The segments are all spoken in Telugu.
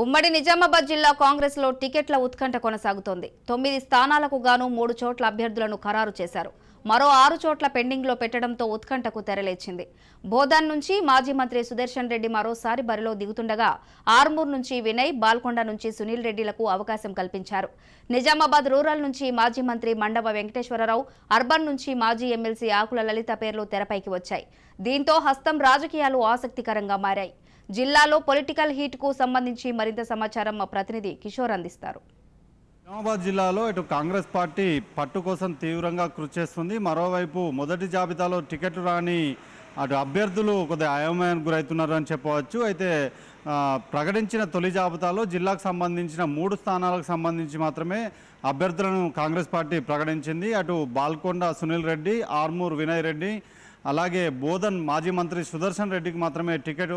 ఉమ్మడి నిజామాబాద్ జిల్లా కాంగ్రెస్లో టికెట్ల ఉత్కంఠ కొనసాగుతోంది. తొమ్మిది స్థానాలకు గాను మూడు చోట్ల అభ్యర్థులను ఖరారు చేశారు. మరో ఆరు చోట్ల పెండింగ్లో పెట్టడంతో ఉత్కంఠకు తెరలేచింది. బోధన్ నుంచి మాజీ మంత్రి సుదర్శన్ రెడ్డి మరోసారి బరిలో దిగుతుండగా ఆర్మూర్ నుంచి వినయ్ బాల్కొండ నుంచి సునీల్ రెడ్డిలకు అవకాశం కల్పించారు. నిజామాబాద్ రూరల్ నుంచి మాజీ మంత్రి మండవ వెంకటేశ్వరరావు అర్బన్ నుంచి మాజీ ఎమ్మెల్సీ ఆకుల లలిత పేర్లు తెరపైకి వచ్చాయి. దీంతో హస్తం రాజకీయాలు ఆసక్తికరంగా మారాయి. జిల్లాలో పొలిటికల్ హీట్కు సంబంధించి మరింత సమాచారం మా ప్రతినిధి కిషోర్ అందిస్తారు. నిజామాబాద్ జిల్లాలో ఇటు కాంగ్రెస్ పార్టీ పట్టు కోసం తీవ్రంగా కృషి చేస్తుంది. మరోవైపు మొదటి జాబితాలో టికెట్లు రాని అటు అభ్యర్థులు కొద్దిగా అయోమయానికి గురవుతున్నారు అని చెప్పవచ్చు. అయితే ప్రకటించిన తొలి జాబితాలో జిల్లాకు సంబంధించిన మూడు స్థానాలకు సంబంధించి మాత్రమే అభ్యర్థులను కాంగ్రెస్ పార్టీ ప్రకటించింది. అటు బాల్కొండ సునీల్ రెడ్డి ఆర్మూర్ వినయ్ రెడ్డి అలాగే బోధన్ మాజీ మంత్రి సుదర్శన్ రెడ్డికి మాత్రమే టికెట్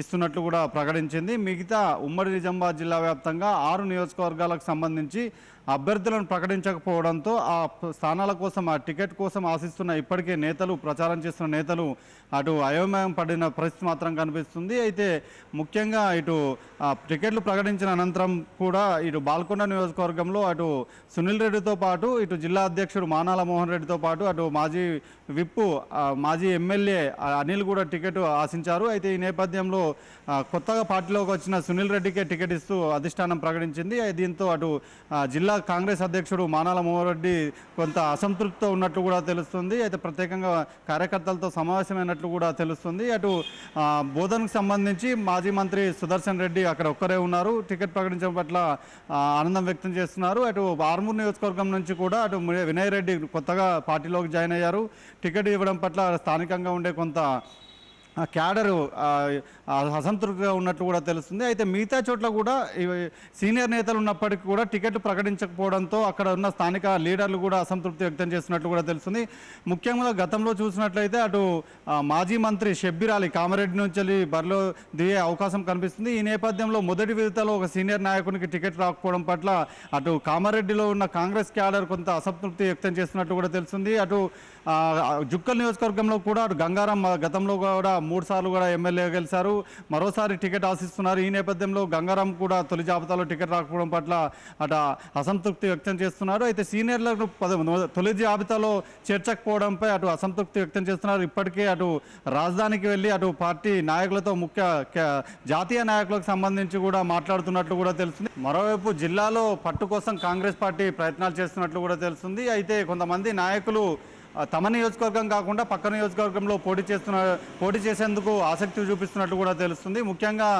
ఇస్తున్నట్లు కూడా ప్రకటించింది. మిగతా ఉమ్మడి నిజామాబాద్ జిల్లా వ్యాప్తంగా ఆరు నియోజకవర్గాలకు సంబంధించి అభ్యర్థులను ప్రకటించకపోవడంతో ఆ స్థానాల కోసం ఆ టికెట్ కోసం ఆశిస్తున్న ఇప్పటికే నేతలు ప్రచారం చేస్తున్న నేతలు అటు అయోమయం పడిన పరిస్థితి మాత్రం కనిపిస్తుంది. అయితే ముఖ్యంగా ఇటు టికెట్లు ప్రకటించిన అనంతరం కూడా ఇటు బాల్కొండ నియోజకవర్గంలో అటు సునీల్ రెడ్డితో పాటు ఇటు జిల్లా అధ్యక్షుడు మానాల మోహన్ రెడ్డితో పాటు అటు మాజీ విప్పు మాజీ ఎమ్మెల్యే అనిల్ కూడా టికెట్ ఆశించారు. అయితే ఈ నేపథ్యంలో కొత్తగా పార్టీలోకి వచ్చిన సునీల్ రెడ్డికే టికెట్ ఇస్తూ అధిష్టానం ప్రకటించింది. దీంతో అటు జిల్లా కాంగ్రెస్ అధ్యక్షుడు మానాల మోహన్ రెడ్డి కొంత అసంతృప్తితో ఉన్నట్లు కూడా తెలుస్తుంది. అయితే ప్రత్యేకంగా కార్యకర్తలతో సమావేశమైనట్లు కూడా తెలుస్తుంది. అటు బోధనకు సంబంధించి మాజీ మంత్రి సుదర్శన్ రెడ్డి అక్కడ ఒక్కరే ఉన్నారు. టికెట్ ప్రకటించడం పట్ల ఆనందం వ్యక్తం చేస్తున్నారు. అటు ఆర్మూర్ నియోజకవర్గం నుంచి కూడా అటు వినయ్ రెడ్డి కొత్తగా పార్టీలోకి జాయిన్ అయ్యారు. టికెట్ ఇవ్వడం పట్ల స్థానికంగా ఉండే కొంత క్యాడరు అసంతృప్తిగా ఉన్నట్లు కూడా తెలుస్తుంది. అయితే మిగతా చోట్ల కూడా సీనియర్ నేతలు ఉన్నప్పటికీ కూడా టికెట్ ప్రకటించకపోవడంతో అక్కడ ఉన్న స్థానిక లీడర్లు కూడా అసంతృప్తి వ్యక్తం చేస్తున్నట్లు కూడా తెలుస్తుంది. ముఖ్యంగా గతంలో చూసినట్లయితే అటు మాజీ మంత్రి షబ్బీర్ అలీ కామారెడ్డి నుంచి వెళ్ళి బరిలో దిగే అవకాశం కనిపిస్తుంది. ఈ నేపథ్యంలో మొదటి విడతలో ఒక సీనియర్ నాయకునికి టికెట్ రాకపోవడం పట్ల అటు కామారెడ్డిలో ఉన్న కాంగ్రెస్ క్యాడర్ కొంత అసంతృప్తి వ్యక్తం చేస్తున్నట్టు కూడా తెలుస్తుంది. అటు జుక్కల్ నియోజకవర్గంలో కూడా అటు గంగారాం గతంలో కూడా మూడు సార్లు కూడా ఎమ్మెల్యే గెలిచారు. మరోసారి టికెట్ ఆశిస్తున్నారు. ఈ నేపథ్యంలో గంగారాం కూడా తొలి జాబితాలో టికెట్ రాకపోవడం పట్ల అటు అసంతృప్తి వ్యక్తం చేస్తున్నారు. అయితే సీనియర్లకు తొలి జాబితాలో చేర్చకపోవడంపై అటు అసంతృప్తి వ్యక్తం చేస్తున్నారు. ఇప్పటికే అటు రాజధానికి వెళ్ళి అటు పార్టీ నాయకులతో ముఖ్య క- జాతీయ నాయకులకు సంబంధించి కూడా మాట్లాడుతున్నట్లు కూడా తెలుస్తుంది. మరోవైపు జిల్లాలో పట్టు కోసం కాంగ్రెస్ పార్టీ ప్రయత్నాలు చేస్తున్నట్లు కూడా తెలుస్తుంది. అయితే కొంతమంది నాయకులు తమ నియోజకవర్గం కాకుండా పక్క నియోజకవర్గంలో పోటీ చేస్తున్న పోటీ చేసేందుకు ఆసక్తి చూపిస్తున్నట్టు కూడా తెలుస్తుంది. ముఖ్యంగా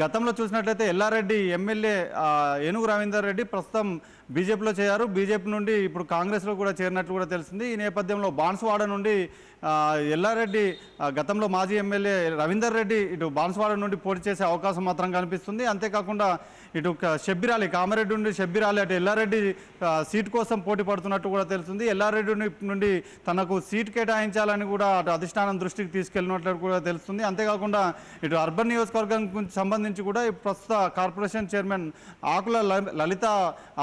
గతంలో చూసినట్లయితే ఎల్లారెడ్డి ఎమ్మెల్యే ఏనుగు రవీందర్ రెడ్డి ప్రస్తుతం బీజేపీలో చేరారు. బీజేపీ నుండి ఇప్పుడు కాంగ్రెస్లో కూడా చేరినట్లు కూడా తెలిసింది. ఈ నేపథ్యంలో బాన్స్వాడ నుండి ఎల్లారెడ్డి గతంలో మాజీ ఎమ్మెల్యే రవీందర్ రెడ్డి ఇటు బాన్స్వాడ నుండి పోటీ చేసే అవకాశం మాత్రం కనిపిస్తుంది. అంతేకాకుండా ఇటు షబ్బిరాలి కామరెడ్డి కామారెడ్డి నుండి షబ్బిరాలి అటు ఎల్లారెడ్డి ఆ, సీట్ కోసం పోటీ పడుతున్నట్టు కూడా తెలుస్తుంది. ఎల్లారెడ్డి నుండి తనకు సీట్ కేటాయించాలని కూడా అటు అధిష్టానం దృష్టికి తీసుకెళ్ళినట్లు కూడా తెలుస్తుంది. అంతేకాకుండా ఇటు అర్బన్ నియోజకవర్గం సంబంధించి కూడా ప్రస్తుత corporation chairman Akula Lalitha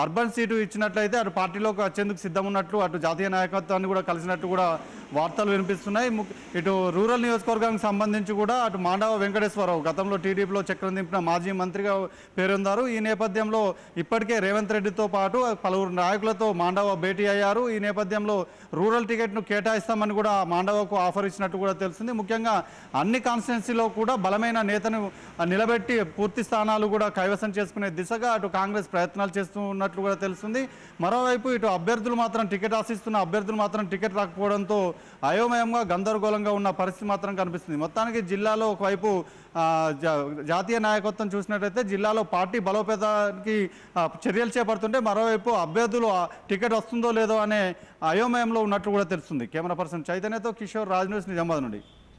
urban seat ఇచ్చినట్లయితే అటు పార్టీలోకి వచ్చేందుకు సిద్ధం ఉన్నట్లు అటు జాతీయ నాయకత్వాన్ని కూడా కలిసినట్టు కూడా వార్తలు వినిపిస్తున్నాయి. ఇటు రూరల్ నియోజకవర్గానికి సంబంధించి కూడా అటు మాండవ వెంకటేశ్వరరావు గతంలో టీడీపీలో చక్రం దింపిన మాజీ మంత్రిగా పేరొందారు. ఈ నేపథ్యంలో ఇప్పటికే రేవంత్ రెడ్డితో పాటు పలువురు నాయకులతో మాండవ భేటీ అయ్యారు. ఈ నేపథ్యంలో రూరల్ టికెట్ను కేటాయిస్తామని కూడా మాండవకు ఆఫర్ ఇచ్చినట్టు కూడా తెలుస్తుంది. ముఖ్యంగా అన్ని కాన్స్టిట్యున్సీలో కూడా బలమైన నేతను నిలబెట్టి పూర్తి స్థానాలు కూడా కైవసం చేసుకునే దిశగా అటు కాంగ్రెస్ ప్రయత్నాలు చేస్తూ ఉన్నట్లు కూడా తెలుస్తుంది. మరోవైపు ఇటు అభ్యర్థులు మాత్రం టికెట్ ఆశిస్తున్న అభ్యర్థులు మాత్రం టికెట్ రాకపోవడంతో అయోమయంగా గందరగోళంగా ఉన్న పరిస్థితి మాత్రం కనిపిస్తుంది. మొత్తానికి జిల్లాలో ఒకవైపు జాతీయ నాయకత్వం చూసినట్లయితే జిల్లాలో పార్టీ బలోపేతానికి చర్యలు చేపడుతుంటే మరోవైపు అభ్యర్థులు టికెట్ వస్తుందో లేదో అనే అయోమయంలో ఉన్నట్లు కూడా తెలుస్తుంది. కెమెరా పర్సన్ చైతన్యతో కిషోర్ రాజ్ న్యూస్ నిజామాబాద్ నుండి.